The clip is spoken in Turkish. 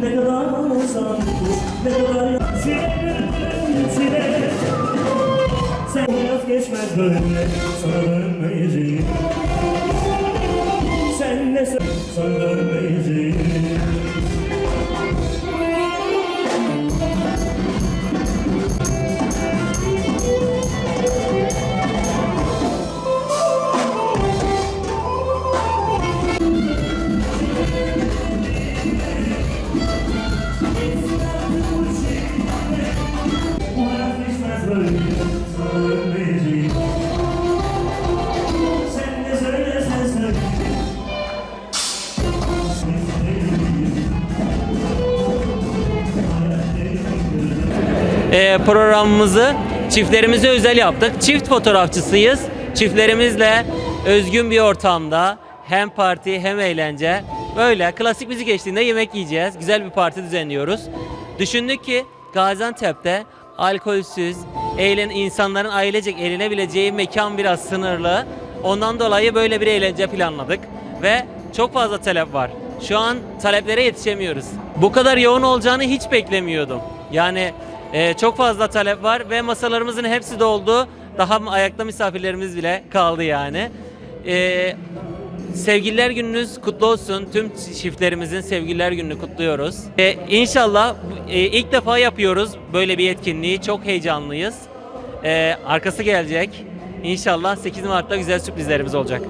Ne kadar olsan ne kadar Sile sile Sen vazgeçmez böyle sana dönmeyeceğim Ee, programımızı çiftlerimize özel yaptık. Çift fotoğrafçısıyız. Çiftlerimizle özgün bir ortamda hem parti hem eğlence böyle klasik müzik eşliğinde yemek yiyeceğiz. Güzel bir parti düzenliyoruz. Düşündük ki Gaziantep'te alkolsüz, eğlen insanların ailecek eğlenebileceği mekan biraz sınırlı. Ondan dolayı böyle bir eğlence planladık ve çok fazla talep var. Şu an taleplere yetişemiyoruz. Bu kadar yoğun olacağını hiç beklemiyordum. Yani e, çok fazla talep var ve masalarımızın hepsi doldu. Daha ayakta misafirlerimiz bile kaldı yani. E, Sevgililer gününüz kutlu olsun. Tüm çiftlerimizin sevgililer gününü kutluyoruz. E, inşallah e, ilk defa yapıyoruz böyle bir etkinliği. Çok heyecanlıyız. E, arkası gelecek. İnşallah 8 Mart'ta güzel sürprizlerimiz olacak.